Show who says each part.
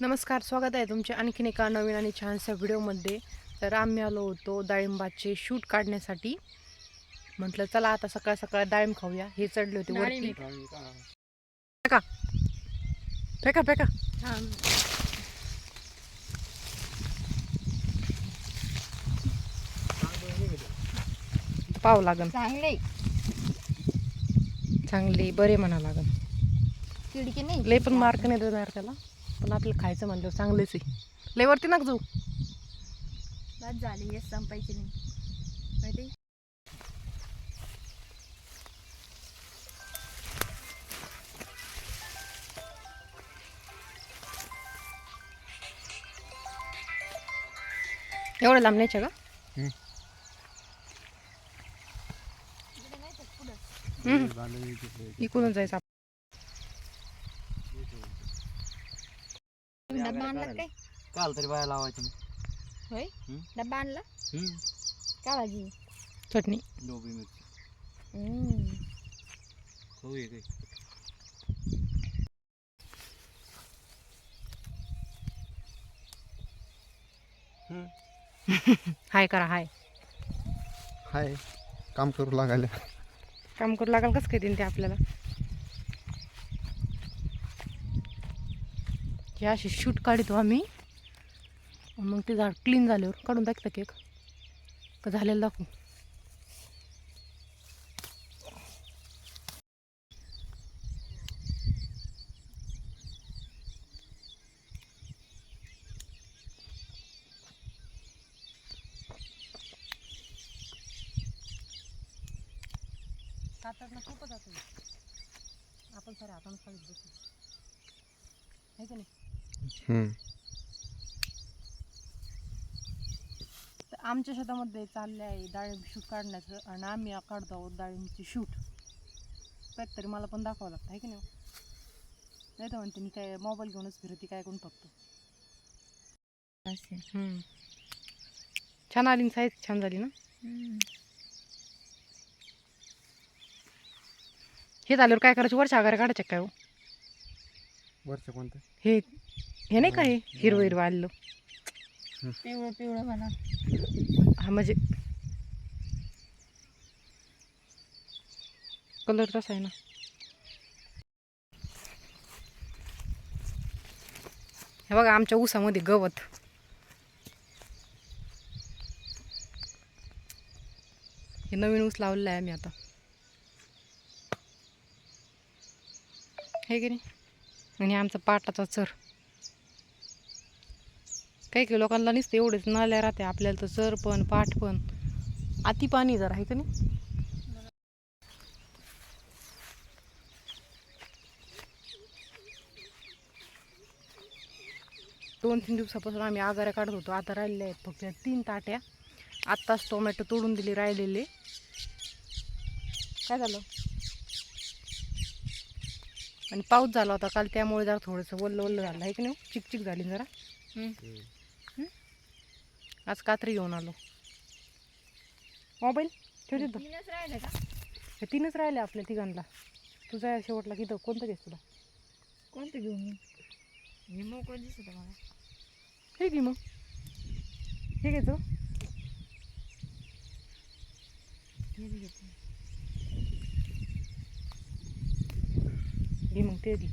Speaker 1: नमस्कार स्वागत आहे तुमचे आणखीन एका नवीन आणि छानशा व्हिडिओमध्ये. तर आम्ही आलो होतो डाळिंबाचे शूट काढण्यासाठी. म्हटलं चला आता सकाळ सकाळ डाळिंब खाऊया. हे चढले होते वरती. फेका. फेका फेका. पाव लागन.
Speaker 2: चांगले.
Speaker 1: चांगली बरे म्हणा लागन. लय पण मार्क नाही देणार त्याला. पण आपलं खायचं म्हणलं चांगलेच आहे. लय वरती नका जाऊ.
Speaker 2: बस झाले हे संपायचे नाही. माहिती?
Speaker 1: एवढं लांब न्यायचं का हम्म. इकडूनच जायचं
Speaker 2: डब्बा आणला काय?
Speaker 3: काल तरी बाया लावायची ना.
Speaker 2: होय?
Speaker 3: हम्म.
Speaker 2: डब्बा आणला?
Speaker 3: हम्म.
Speaker 2: का भाजी?
Speaker 1: चटणी.
Speaker 3: डोबी मिरची.
Speaker 2: हम्म.
Speaker 3: खाऊ ये काही
Speaker 1: हाय करा हाय.
Speaker 4: हाय. काम करू लागायला.
Speaker 1: काम करू लागाल कसं काय देईन ते आपल्याला? हे अशी शूट काढतो आम्ही. मग ते झाड क्लीन झाल्यावर काढून दाखता केक का झालेलं दाखवू. खूपच आपण सर हातानं खाली बसू. आहे का नाही?
Speaker 4: हम्म.
Speaker 1: तर आमच्या शेतामध्ये चालले आहे डाळिंब शूट काढण्याचं आणि आम्ही काढतो आहोत डाळिंबची शूट. त्यात तरी मला पण दाखवावं लागतं आहे की नाही नाही तर म्हणते मी काय मोबाईल घेऊनच फिरती काय कोण फक्त
Speaker 2: असे.
Speaker 1: छान आली साईज छान झाली ना?
Speaker 2: हम्म.
Speaker 1: हे झाल्यावर काय करायचं? वरच्या आगारे काढायचे काय हो?
Speaker 4: वरचं कोणतं?
Speaker 1: हे हे नाही का हे हिरवं हिरवं आलेलं
Speaker 2: पिवळं पिवळं म्हणा.
Speaker 1: हा म्हणजे कलर तसा आहे ना. हे बघा आमच्या ऊसामध्ये गवत. हे नवीन ऊस लावलेलं आहे आम्ही आता. हे की नाही? आणि आमचा पाटाचा चर. काही काही लोकांना नसतं एवढेच नाल्या राहते आपल्याला तर चर पण पाठ पण. अति पाणी जरा आहे का नाही? दोन तीन दिवसापासून आम्ही आगाऱ्या काढत होतो. आता राहिलेल्या आहेत फक्त तीन ताट्या. आत्ताच टोमॅटो तोडून दिली राहिलेले. काय झालं? आणि पाऊस झाला होता काल त्यामुळे जरा थोडंसं वल्ल वल्ल झालं. आहे की नाही चिकचिक झाली जरा. आज कात्री घेऊन आलो. मोबाईल ठेव तिथं.
Speaker 2: तीनच राहिले का?
Speaker 1: हे तीनच राहिले आपल्या तिघांना. तुझा शेवटला किती कोणतं घेस तुला?
Speaker 2: कोणतं घेऊन येऊ? हे मोकळं दिसत मला.
Speaker 1: हे घे मग. हे
Speaker 2: हे बी घेते.
Speaker 1: e não teve.